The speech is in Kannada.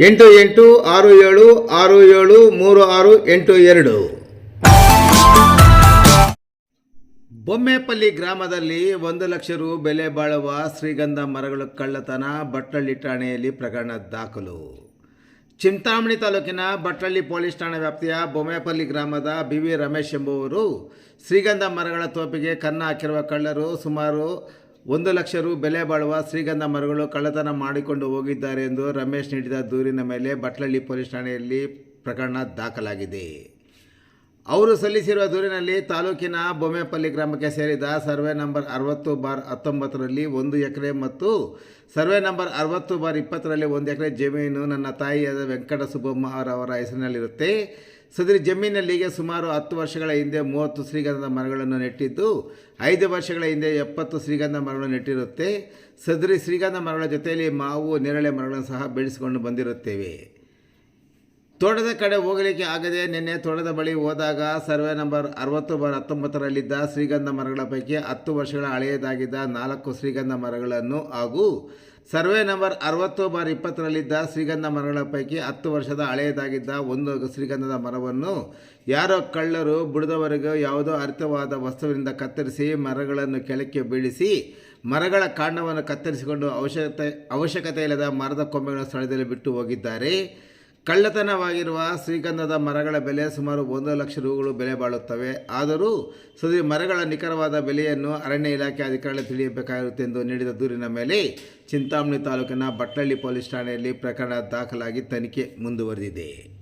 ಎಂಟು ಎಂಟು ಆರು ಏಳು ಆರು ಏಳು ಮೂರು ಆರು ಎಂಟು ಎರಡು. ಬೊಮ್ಮೆಪಲ್ಲಿ ಗ್ರಾಮದಲ್ಲಿ ಒಂದು ಲಕ್ಷ ರು ಬೆಲೆ ಬಾಳುವ ಶ್ರೀಗಂಧ ಮರಗಳ ಕಳ್ಳತನ ಬಟ್ಟಳ್ಳಿ ಠಾಣೆಯಲ್ಲಿ ಪ್ರಕರಣ ದಾಖಲು. ಚಿಂತಾಮಣಿ ತಾಲೂಕಿನ ಬಟ್ಟಳ್ಳಿ ಪೊಲೀಸ್ ಠಾಣೆ ವ್ಯಾಪ್ತಿಯ ಬೊಮ್ಮೆಪಲ್ಲಿ ಗ್ರಾಮದ ಬಿ ವಿ ರಮೇಶ್ ಎಂಬುವರು ಶ್ರೀಗಂಧ ಮರಗಳ ತೋಪಿಗೆ ಕನ್ನ ಹಾಕಿರುವ ಕಳ್ಳರು ಸುಮಾರು ಒಂದು ಲಕ್ಷ ರು ಬೆಲೆ ಬಾಳುವ ಶ್ರೀಗಂಧ ಮರಗಳು ಕಳ್ಳತನ ಮಾಡಿಕೊಂಡು ಹೋಗಿದ್ದಾರೆ ಎಂದು ರಮೇಶ್ ನೀಡಿದ ದೂರಿನ ಮೇಲೆ ಬಟ್ಲಳ್ಳಿ ಪೊಲೀಸ್ ಠಾಣೆಯಲ್ಲಿ ಪ್ರಕರಣ ದಾಖಲಾಗಿದೆ. ಅವರು ಸಲ್ಲಿಸಿರುವ ದೂರಿನಲ್ಲಿ ತಾಲೂಕಿನ ಬೊಮ್ಮೆಪಲ್ಲಿ ಗ್ರಾಮಕ್ಕೆ ಸೇರಿದ ಸರ್ವೆ ನಂಬರ್ ಅರವತ್ತು ಬಾರ್ ಹತ್ತೊಂಬತ್ತರಲ್ಲಿ ಒಂದು ಎಕರೆ ಮತ್ತು ಸರ್ವೆ ನಂಬರ್ ಅರವತ್ತು ಬಾರ್ ಇಪ್ಪತ್ತರಲ್ಲಿ ಒಂದು ಎಕರೆ ಜಮೀನು ನನ್ನ ತಾಯಿಯಾದ ವೆಂಕಟ ಸುಬ್ಬಮ್ಮ ಅವರ ಹೆಸರಿನಲ್ಲಿರುತ್ತೆ. ಸದರಿ ಜಮೀನಲ್ಲಿಗೆ ಸುಮಾರು ಹತ್ತು ವರ್ಷಗಳ ಹಿಂದೆ ಮೂವತ್ತು ಶ್ರೀಗಂಧದ ಮರಗಳನ್ನು ನೆಟ್ಟಿದ್ದು, ಐದು ವರ್ಷಗಳ ಹಿಂದೆ ಎಪ್ಪತ್ತು ಶ್ರೀಗಂಧ ಮರಗಳನ್ನು ನೆಟ್ಟಿರುತ್ತೆ. ಸದರಿ ಶ್ರೀಗಂಧ ಮರಗಳ ಜೊತೆಯಲ್ಲಿ ಮಾವು, ನೇರಳೆ ಮರಗಳನ್ನು ಸಹ ಬೆಳೆಸಿಕೊಂಡು ಬಂದಿರುತ್ತೇವೆ. ತೋಟದ ಕಡೆ ಹೋಗಲಿಕ್ಕೆ ಆಗದೆ ನಿನ್ನೆ ತೋಟದ ಬಳಿ ಹೋದಾಗ ಸರ್ವೆ ನಂಬರ್ ಅರವತ್ತು ಬಾರ್ ಹತ್ತೊಂಬತ್ತರಲ್ಲಿದ್ದ ಶ್ರೀಗಂಧ ಮರಗಳ ಪೈಕಿ ಹತ್ತು ವರ್ಷಗಳ ಹಳೆಯದಾಗಿದ್ದ ನಾಲ್ಕು ಶ್ರೀಗಂಧ ಮರಗಳನ್ನು ಹಾಗೂ ಸರ್ವೆ ನಂಬರ್ ಅರವತ್ತು ಬಾರ್ ಇಪ್ಪತ್ತರಲ್ಲಿದ್ದ ಶ್ರೀಗಂಧ ಮರಗಳ ಪೈಕಿ ಹತ್ತು ವರ್ಷದ ಹಳೆಯದಾಗಿದ್ದ ಒಂದು ಶ್ರೀಗಂಧದ ಮರವನ್ನು ಯಾರೋ ಕಳ್ಳರು ಬುಡದವರೆಗೂ ಯಾವುದೋ ಅರ್ಥವಾದ ವಸ್ತುವಿನಿಂದ ಕತ್ತರಿಸಿ ಮರಗಳನ್ನು ಕೆಳಕ್ಕೆ ಬೀಳಿಸಿ ಮರಗಳ ಕಾಂಡವನ್ನು ಕತ್ತರಿಸಿಕೊಂಡು ಅವಶ್ಯಕತೆ ಅವಶ್ಯಕತೆ ಇಲ್ಲದ ಮರದ ಕೊಂಬೆಗಳ ಸ್ಥಳದಲ್ಲಿ ಬಿಟ್ಟು ಹೋಗಿದ್ದಾರೆ. ಕಳ್ಳತನವಾಗಿರುವ ಶ್ರೀಗಂಧದ ಮರಗಳ ಬೆಲೆ ಸುಮಾರು ಒಂದು ಲಕ್ಷ ರೂಗಳು ಬೆಲೆ ಬಾಳುತ್ತವೆ. ಆದರೂ ಸದಿ ಮರಗಳ ನಿಖರವಾದ ಬೆಲೆಯನ್ನು ಅರಣ್ಯ ಇಲಾಖೆ ಅಧಿಕಾರಿಗಳು ತಿಳಿಯಬೇಕಾಗಿರುತ್ತೆ ಎಂದು ನೀಡಿದ ದೂರಿನ ಮೇಲೆ ಚಿಂತಾಮಣಿ ತಾಲೂಕಿನ ಬಟ್ಲಳ್ಳಿ ಪೊಲೀಸ್ ಠಾಣೆಯಲ್ಲಿ ಪ್ರಕರಣ ದಾಖಲಾಗಿ ತನಿಖೆ ಮುಂದುವರೆದಿದೆ.